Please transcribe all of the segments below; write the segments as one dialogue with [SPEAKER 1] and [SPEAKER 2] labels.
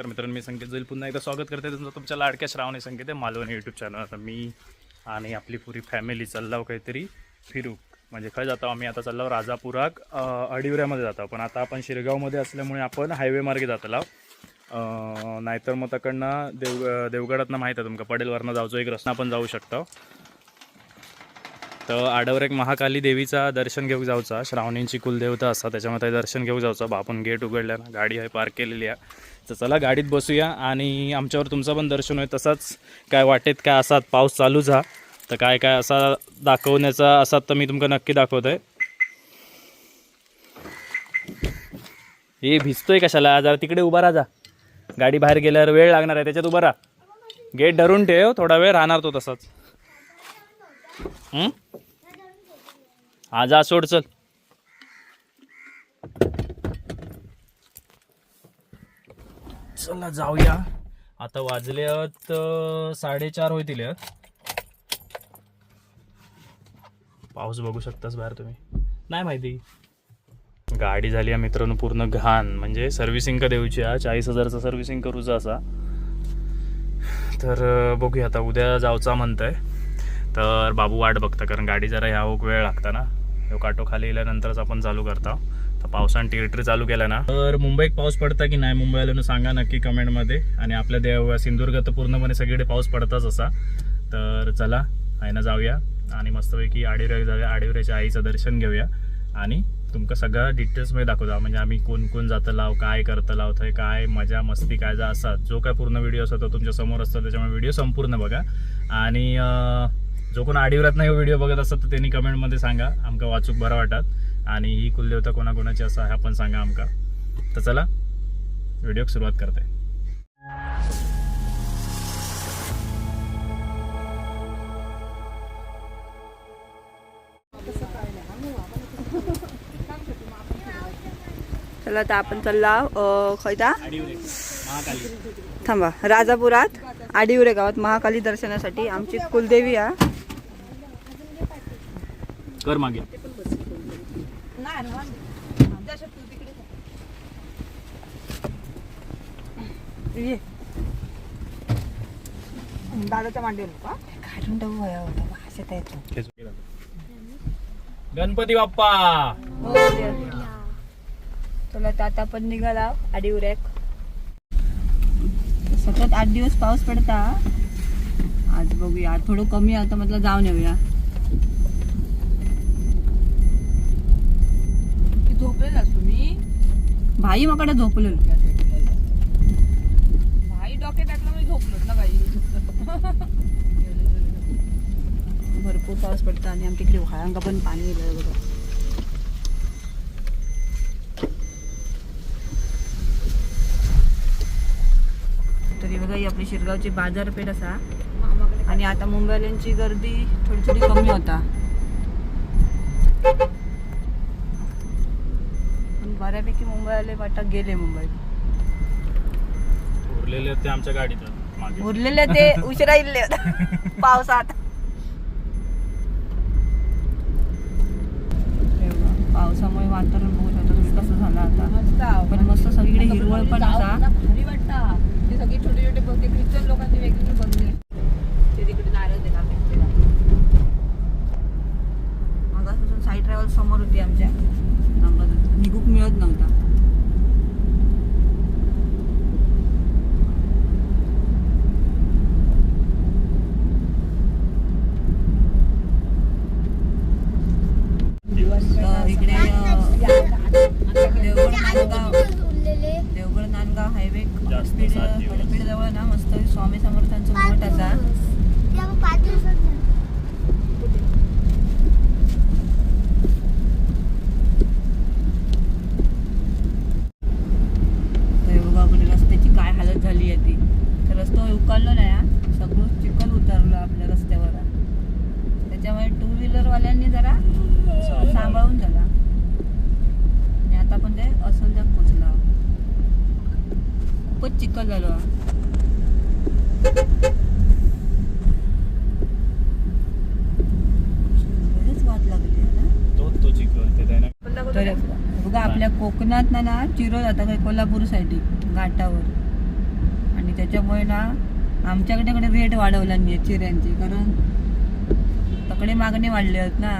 [SPEAKER 1] तर मित्रांनो मी संकेत जाईल. पुन्हा एकदा स्वागत करते तुमचं तुमच्या लाडक्या श्रावणी संकेत आहे मालवणी यूट्यूब चॅनल आता मी आणि आपली पुरी फॅमिली चाललाव काहीतरी फिरू. म्हणजे काय जातो आम्ही आता चाललो राजापुराक अडिवऱ्यामध्ये जातो. पण आता आपण शिरगावमध्ये असल्यामुळे आपण हायवे मार्गे जातला नाहीतर मग तकडनं देव देवगडातनं माहीत आहे तुमका पडेलवरनं जाऊचो एक रस्ता पण जाऊ शकतो. तर आडवर एक महाकाली देवीचा दर्शन घेऊ जाऊचा श्रावणींची कुलदेवता असा त्याच्यामध्ये दर्शन घेऊ जाऊचा. बा आपण गेट उघडल्या ना गाडी आहे पार्क केलेली आहे. तर चला गाडीत बसूया आणि आमच्यावर तुमचं पण दर्शन होईल. तसंच काय वाटेत काय असात पाऊस चालूच हा. तर काय काय असा दाखवण्याचा असात तर मी तुमका नक्की दाखवत आहे हे भिजतोय कशाला? जरा तिकडे उभा राहा जा. गाडी बाहेर गेल्यावर वेळ लागणार आहे त्याच्यात उभा राहा. गेट धरून ठेव थोडा वेळ राहणार तो तसाच. हा जा सोड चल. चला जाऊया. आता वाजल्यात अं, साडेचार होतील. पाऊस बघू शकतास बाहेर तुम्ही. नाही माहिती. गाडी झाली आहे मित्रांनो पूर्ण घाण. म्हणजे सर्व्हिसिंग का देऊची आहे चाळीस हजारचं सर्व्हिसिंग करूचा असा. तर बघूया आता उद्या जाऊचा म्हणतंय. तर बाबू वाट बघता कारण गाडी जरा ह्या ओक वेळ लागता ना. काटो खाली गेल्यानंतरच आपण चालू करता. तर पावसानं टिरटर चालू केला ना. तर मुंबईत पाऊस पडता की नाही मुंबईला सांगा नक्की कमेंटमध्ये. आणि आपल्या देव सिंधुदुर्ग तर पूर्णपणे सगळीकडे पाऊस पडताच असा. तर चला आहे ना जाऊया आणि मस्तपैकी आडिवऱ्या जाऊया आडिवऱ्याच्या आईचं दर्शन घेऊया. आणि तुमका सगळं डिटेल्समध्ये दाखवता. म्हणजे आम्ही कोण कोण जातं लाव काय करतं लाव थंय काय मजा मस्ती काय जा असा. जो काय पूर्ण व्हिडिओ असतो तो तुमच्यासमोर असतो त्याच्यामुळे व्हिडिओ संपूर्ण बघा. आणि जो कोण आडिवरात नाही व्हिडिओ बघत असतात तर त्यांनी कमेंटमध्ये सांगा. आमका वाचूक बरं वाटत. आणि ही कुलदेवता कोणाकोणाची असा ह्या पण सांगा आमका. तर चला व्हिडिओ सुरुवात करते.
[SPEAKER 2] चला आता आपण चालला खयता
[SPEAKER 1] महाकाली
[SPEAKER 2] थांबा राजापुरात आडिवरे गावात महाकाली दर्शनासाठी आमची कुलदेवी आहे
[SPEAKER 1] कर मागे.
[SPEAKER 2] ये. दादाच्या मांडीवर का काढून टाकू वया होता भाषेत येतो
[SPEAKER 1] गणपती बाप्पा!
[SPEAKER 2] चला तर आता आपण निघाला आडिवऱ्याक सतत आठ दिवस पाऊस पडता. आज बघूया थोडं कमी आता म्हटलं जाऊन येऊया.
[SPEAKER 3] झोपलेला तुम्ही?
[SPEAKER 2] भाई मकडे झोपलेलो.
[SPEAKER 3] भाई डोके टाकलं मी झोपलो ना बाई.
[SPEAKER 2] भरपूर पाऊस पडता आणि आमच्या इकडे व्हाळांगा पण पाणी येलं बघा. तरी बघा ही आपली शिरगावची बाजारपेठ असा. आणि आता मुंबईल्यांची गर्दी थोडी थोडी कमी होता. बऱ्यापैकी मुंबईवाले वाटत गेले मुंबईत.
[SPEAKER 1] उरलेले ते आमच्या गाडीत मागे.
[SPEAKER 2] उरलेले ते उशिरा इल्ले पावसात. हे पावसामुळे वातावरण बघू शकता तुम्ही कसं झालं आता.
[SPEAKER 3] मस्त
[SPEAKER 2] पण मस्त सगळीकडे हिरवळ पण असा.
[SPEAKER 3] भारी वाटता. ते सगळे छोटे छोटे बघते ख्रिश्चन लोकांची वेगवेगळी बनली ते तिकडे नारळ भेटतेला.
[SPEAKER 2] मागासपासून साई ट्रॅव्हल समोर होती आमच्या आम्हाला निघूक मिळत नव्हता तर इकडे अं, देवगड नांदगाव देवगड नांदगाव हायवे
[SPEAKER 1] जास्त
[SPEAKER 2] हडपीड
[SPEAKER 1] सात दिवस.
[SPEAKER 2] हडपीड जवळ ना मस्त स्वामी समर्थांचं मठ असा तर हे बघा आपल्या रस्त्याची काय हालत झाली आहे ती तर रस्ता उकाललो नाही हा. सगळं चिखल उतरलं आपल्या रस्त्यावर त्याच्यामुळे टू व्हीलरवाल्यांनी जरा सांभाळून झाला आणि आता पण ते असं जग पोचला खूपच चिखल झालं हा. बरेच वाट लागली आहे ना
[SPEAKER 1] तो तो चिकन ते त्याने
[SPEAKER 2] बघा आपल्या कोकणात ना ना चिरो जाता काय कोल्हापूरसाठी घाटावर. आणि त्याच्यामुळे ना आमच्याकडे कडे रेट वाढवला नाही चिऱ्यांची कारण तकडे मागणी वाढली आहेत ना.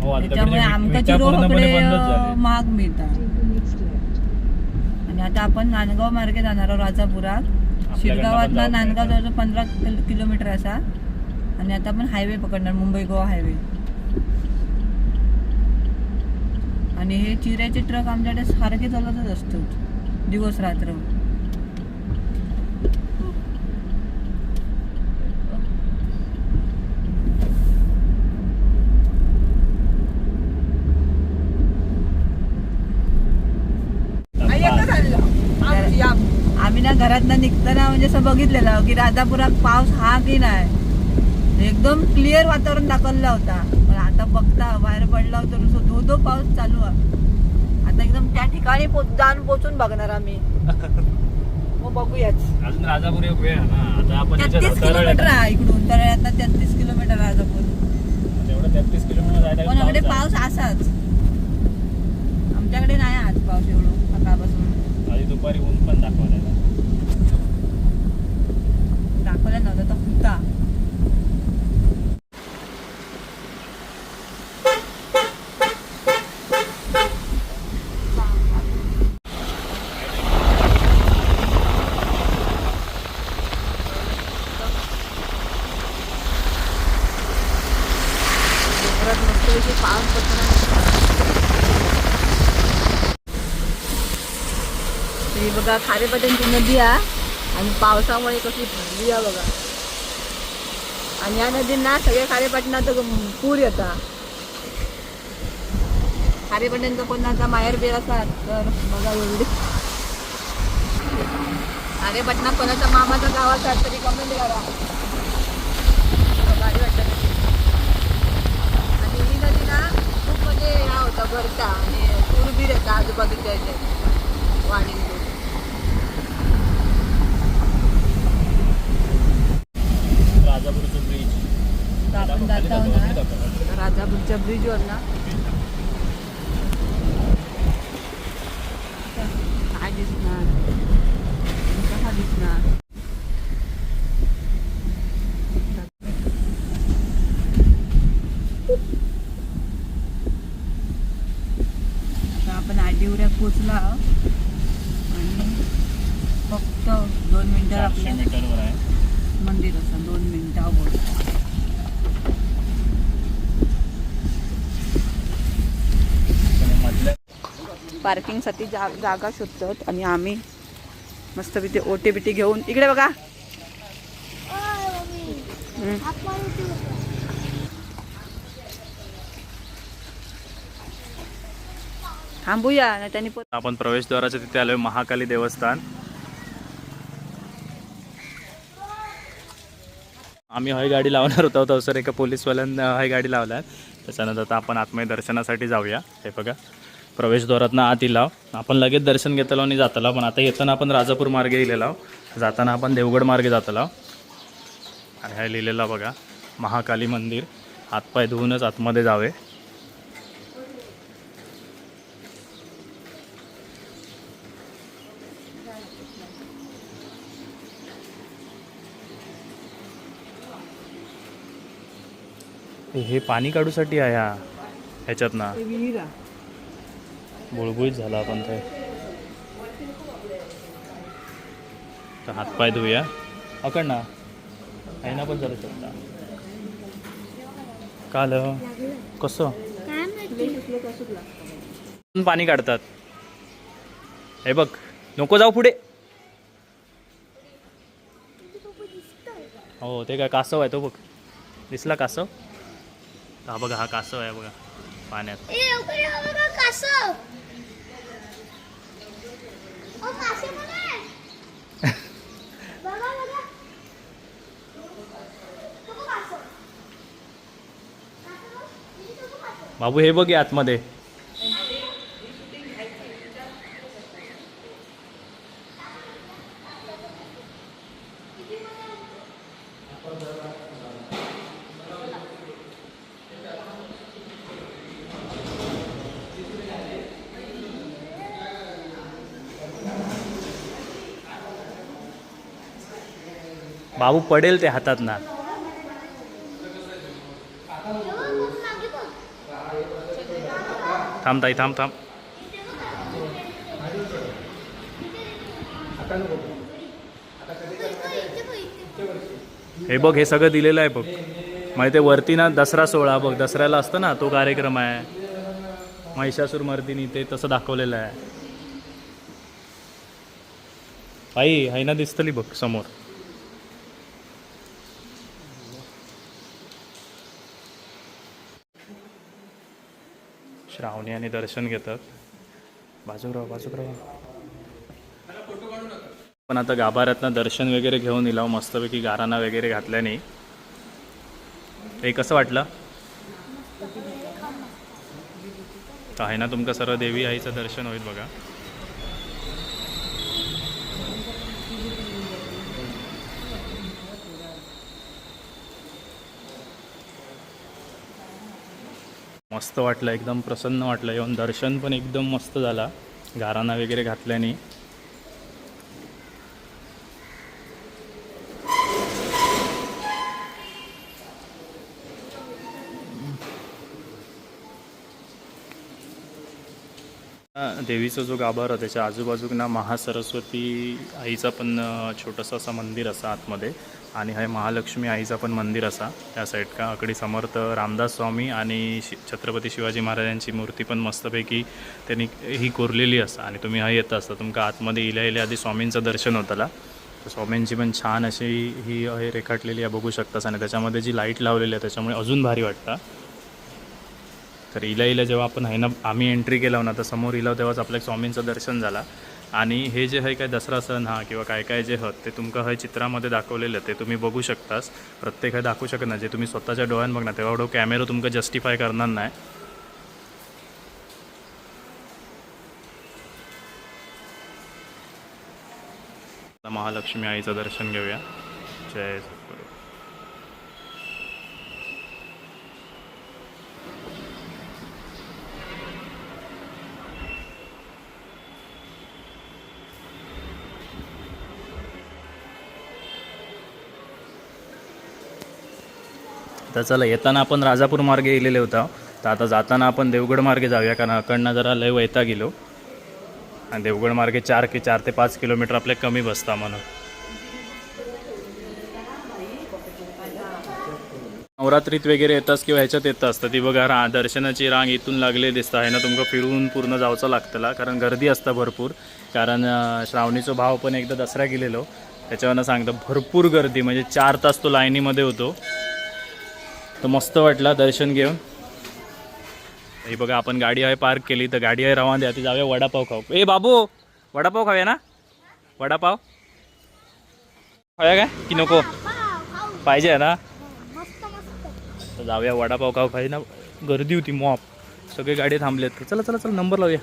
[SPEAKER 1] हो आता
[SPEAKER 2] त्याच्यामुळे आमका
[SPEAKER 1] विटा
[SPEAKER 2] चिरो
[SPEAKER 1] झाले.
[SPEAKER 2] महाग मिळतात. आणि आता आपण नांदगाव मार्गे जाणार आहोत राजापुरात. शिरगावात ना नांदगाव. जवळ पंधरा किल- किलोमीटर असा. आणि आता आपण हायवे पकडणार मुंबई गोवा हायवे आणि हे चिऱ्याचे ट्रक आमच्याकडे सारखे चालतच असतात. दिवस रात्र. आम्ही ना घरात निघताना म्हणजे असं बघितलेलं की राजापुरात पाऊस हा की नाही. एकदम क्लिअर वातावरण दाखवलं होता. पण आता बघता बाहेर पडला होता नुसतं धो धो पाऊस चालू आहे. आता एकदम त्या ठिकाणी पो- जाऊन पोचून बघणार आम्ही. मग बघूयाच.
[SPEAKER 1] अजून राजापूर एक वेळ आहे ना. आता आपण याच्यात
[SPEAKER 2] तेहतीस किलोमीटर
[SPEAKER 1] येतो.
[SPEAKER 2] आहे इकडून. तर आता तेहतीस किलोमीटर राजापूर.
[SPEAKER 1] तेवढं तेहतीस किलोमीटर जायला
[SPEAKER 2] पण इकडे
[SPEAKER 1] पाऊस
[SPEAKER 2] असाच. आमच्याकडे नाही आज पाऊस एवढं सकाळपासून.
[SPEAKER 1] आधी दुपारी ऊन पण दाखवलेलं.
[SPEAKER 2] दाखवला नव्हता तो होता. मस्तपैकी पाऊस पडताना ही बघा खारेपाट्यांची नदी आहे आणि पावसामुळे कशी भरली आहे बघा. आणि या नदींना सगळ्या खारेपाटणा तर पूर येतात. खारेपाट्यांचा कोणाचा माहेर बेर असा तर बघा एवढी. खारेपाटणा कोणाचा मामाचा गाव असा तरी कमेंट करा भारी वाटतं नदी. आणि ही नदी ना खूप म्हणजे भरता आणि पूर बीर येतात आजूबाजूच्या इथे वाढीन
[SPEAKER 1] राजापूरचं ब्रिज
[SPEAKER 2] राजापूरच्या ब्रिजवर ना काय दिसणार कसा दिसणार आता आपण आडीवऱ्या पोचला. आहोत. आणि फक्त दोन मिनिटं आपल्या
[SPEAKER 1] मीटरवर आहे.
[SPEAKER 2] मंदिर असं दोन मिनिटावर. पार्किंगसाठी जा जागा शोधतात आणि आम्ही मस्त तिथे ओटी बिटी घेऊन इकडे बघा. थांबूया नाही त्यांनी
[SPEAKER 1] आपण प्रवेशद्वाराच्या तिथे आलोय महाकाली देवस्थान. आम्ही हय गाडी लावणार होतो सर एका पोलीसवाल्यांना हय गाडी लावल्या त्याच्यानंतर आता आपण आत्मय दर्शनासाठी जाऊया. हे बघा प्रवेशद्वारातनं आत इलाव. आपण लगेच दर्शन घेतलो आणि जाताला पण आता येताना आपण राजापूर मार्गे गेलेलो जाताना आपण देवगड मार्गे जातला आणि हे लिहिलेलं बघा महाकाली मंदिर. हातपाय धुवूनच आतमध्ये जावे. हे पाणी काढूसाठी आहे हा ह्याच्यात ना बुळबुळीत झाला आपण ते. तर हातपाय धुया. अकड ना. आहे ना पण चालू शकता काल कसं? पाणी काढतात. हे बघ नको जाऊ पुढे. हो ते काय कासव आहे तो बघ. दिसला कासव? हा बघा हा कासव आहे बघा पाण्यात.
[SPEAKER 4] लवकर या बघा
[SPEAKER 1] बाबू पडेल ते हातात ना. थांब ताई थांब थांब. हे बघ हे सगळं दिलेलं आहे बघ. म्हणजे ते वरती ना दसरा सोहळा बघ दसऱ्याला असतं ना तो कार्यक्रम आहे. महिषासूर मर्दिनी ते तसं दाखवलेलं आहे. आई आहे ना दिसतली बघ समोर. श्रावणी आणि दर्शन घेतात. बाजूराव बाजूराव पण आता गाभाऱ्यातनं दर्शन वगैरे घेऊन इलाव मस्तपैकी गाराणा वगैरे घातल्याने हे कसं वाटलं? तर आहे ना तुमका सर्व देवी आईचं दर्शन होईल बघा. मस्त वाटलं एकदम प्रसन्न वाटलं. येऊन दर्शन पण एकदम मस्त झाला. गाराणा वगैरे घातल्याने. देवीचा जो गाभारा त्याच्या आजूबाजूना महासरस्वती आईचा पण छोटंसं असं मंदिर असा आतमध्ये. आणि हे महालक्ष्मी आईचा पण मंदिर असा त्या साईड का. अकडी समर्थ रामदास स्वामी आणि शि छत्रपती शिवाजी महाराजांची मूर्ती पण मस्तपैकी त्यांनी ही कोरलेली असा. आणि तुम्ही हा येत असता तुमका आतमध्ये इल्या इल्या आधी स्वामींचं दर्शन होताला तर स्वामींची पण छान अशी ही हे रेखाटलेली आहे बघू शकतास. आणि त्याच्यामध्ये जी लाइट लावलेली आहे त्याच्यामुळे अजून भारी वाटतं. तर इला इला जेव्हा आपण आहे ना आम्ही एंट्री केला ना तर समोर इला तेव्हाच आपल्या स्वामींचं दर्शन झाला. आणि हे जे आहे काय दसरा सण हा किंवा काय काय जे हत ते तुमका हे चित्रामध्ये दाखवलेलं ते तुम्ही बघू शकतास. प्रत्येक हे दाखवू शकत नाही. जे तुम्ही स्वतःच्या डोळ्यात बघणार तेव्हा एवढं कॅमेरा तुमका जस्टिफाय करणार नाही. आता महालक्ष्मी आईचं दर्शन घेऊया. जय तर चला येताना आपण राजापूर मार्गे गेलेले होता. तर आता जाताना आपण देवगड मार्गे जाऊया कारण अकडनं जरा लय वैता गेलो आणि देवगड मार्गे चार की चार ते पाच किलोमीटर आपले कमी बसता म्हणून. नवरात्रीत वगैरे येतास किंवा ह्याच्यात येतास तर ती बघा रा दर्शनाची रांग इथून लागले दिसता. आहे ना तुमका फिरून पूर्ण जावचं लागतला कारण गर्दी असता भरपूर. कारण श्रावणीचो भाव पण एकदा दसरा गेलेलो. त्याच्यावरनं सांगतं भरपूर गर्दी म्हणजे चार तास तो लाईनीमध्ये होतो. तर मस्त वाटला दर्शन घेऊन. हे बघा आपण गाडी आहे पार्क केली तर गाडी आहे रवा द्या ती जाऊया वडापाव खाऊ. ए बाबू वडापाव खाऊया ना? वडापाव? खाऊया काय? की नको? पाहिजे आहे ना? तर जाऊया वडापाव खाऊ. पाहिजे ना गर्दी होती मॉप. सगळे गाडी थांबलेत. तर चला चला चला नंबर लावूया.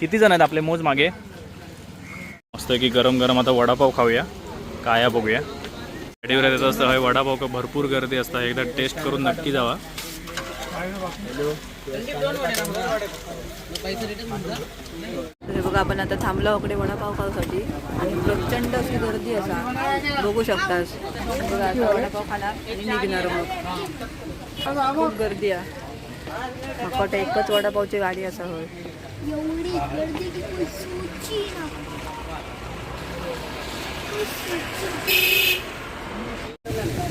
[SPEAKER 1] किती जण आहेत आपले? मोज मागे. मस्त की गरम गरम आता वडापाव खाऊया. काया बघूया. गाडीवर येत असतं. होय वडापाव का भरपूर गर्दी असतं. एकदा टेस्ट करून नक्की जावा.
[SPEAKER 2] तर हे बघा आपण आता थांबलो इकडे वडापाव खाऊसाठी. आणि प्रचंड अशी गर्दी असा. बघू शकतास बघा आता वडापाव खाणार आणि निघणार मग. खूप गर्दी आहे. वाटतं एकच वडापावची गाडी असा होय.
[SPEAKER 4] गर्दी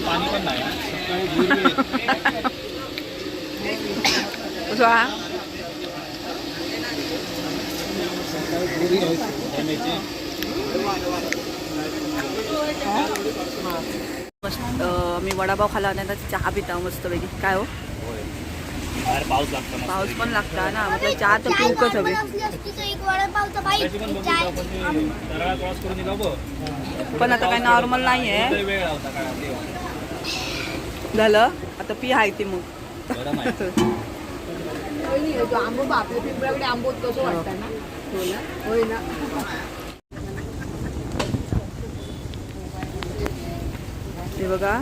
[SPEAKER 1] पाणी पण नाही
[SPEAKER 2] हा मस्त मी वडापाव खाला आणि चहा पिता मस्तपैकी. काय हो?
[SPEAKER 1] बाहेर पाऊस लागतो मस्त
[SPEAKER 2] पाऊस पण लागता ना. मग चहा तर
[SPEAKER 4] बाई.
[SPEAKER 1] त्याची पण
[SPEAKER 2] आता काही नॉर्मल
[SPEAKER 1] काय ते
[SPEAKER 2] झालं? आता पी आहे ती मग.
[SPEAKER 1] आहे
[SPEAKER 3] नाही, आंबो आपल्या पिंपळाकडे आंबोत कसं वाटतं ना. होय ना.
[SPEAKER 2] बघा.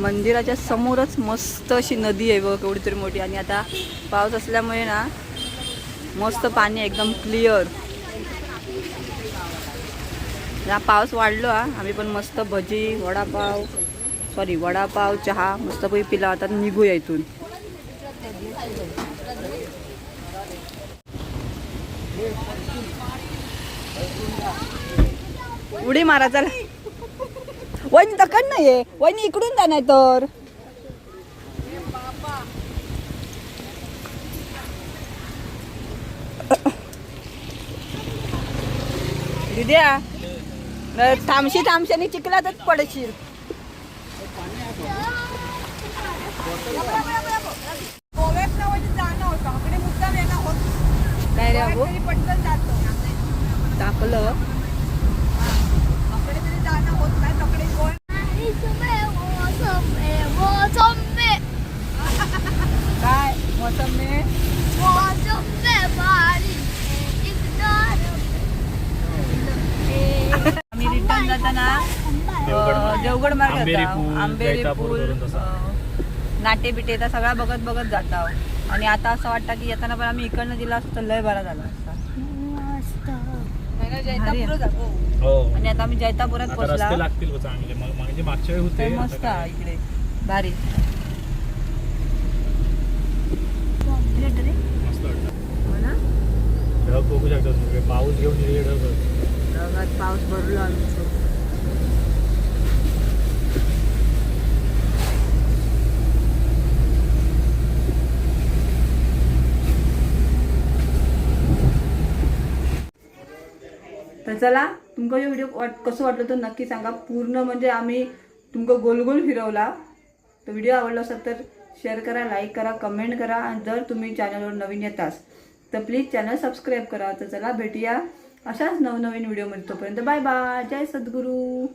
[SPEAKER 2] मंदिराच्या समोरच मस्त अशी नदी आहे बघ केवढी तरी मोठी. आणि आता पाऊस असल्यामुळे ना मस्त पाणी एकदम क्लिअर हा पाऊस वाढलो हा. आम्ही पण मस्त भजी वडापाव सॉरी वडापाव चहा मस्तपैकी पिला. आता निघूया इथून. उडी मारा चला. वहिनी तकड नाहीये. वहिनी इकडून जा नाही तर दिद्या थांबशी थांबशाने चिखलातच पडशील. टाकलं
[SPEAKER 4] आणि तुम्ही मोसंबी मोसंबी
[SPEAKER 2] काय मोसंबी
[SPEAKER 4] मोसंबी भारी इग्नोर
[SPEAKER 2] आम्ही रिटर्न जाताना
[SPEAKER 1] देवगड
[SPEAKER 2] मार्ग. जाता.
[SPEAKER 1] पूल,
[SPEAKER 2] आंबेरी पूल नाटे बिटे तर सगळा बघत बघत जाता आणि आता असं वाटतं की येताना पण आम्ही इकडनं दिला असतो तर लय बरा झाला असता.
[SPEAKER 1] हो.
[SPEAKER 2] आणि आता आम्ही जैतापुरात पोहोचला
[SPEAKER 1] लागतील आता
[SPEAKER 2] मस्त इकडे. भारी
[SPEAKER 1] मस्त वाटतं
[SPEAKER 2] हो ना
[SPEAKER 1] ढग बघू शकता तुम्ही पाऊस घेऊन येईल ढग
[SPEAKER 2] ढगात पाऊस भरलो आम्ही तर चला तुमका जो व्हिडिओ वाट कसं वाटलं तर नक्की सांगा. पूर्ण म्हणजे आम्ही तुमका गोल गोल फिरवला. तर व्हिडिओ आवडला असेल तर शेअर करा लाईक करा कमेंट करा. आणि जर तुम्ही चॅनलवर नवीन येतास तर प्लीज चॅनल सबस्क्राईब करा. तर चला भेटूया अशाच नवनवीन व्हिडिओमध्ये तोपर्यंत बाय बाय जय सद्गुरू.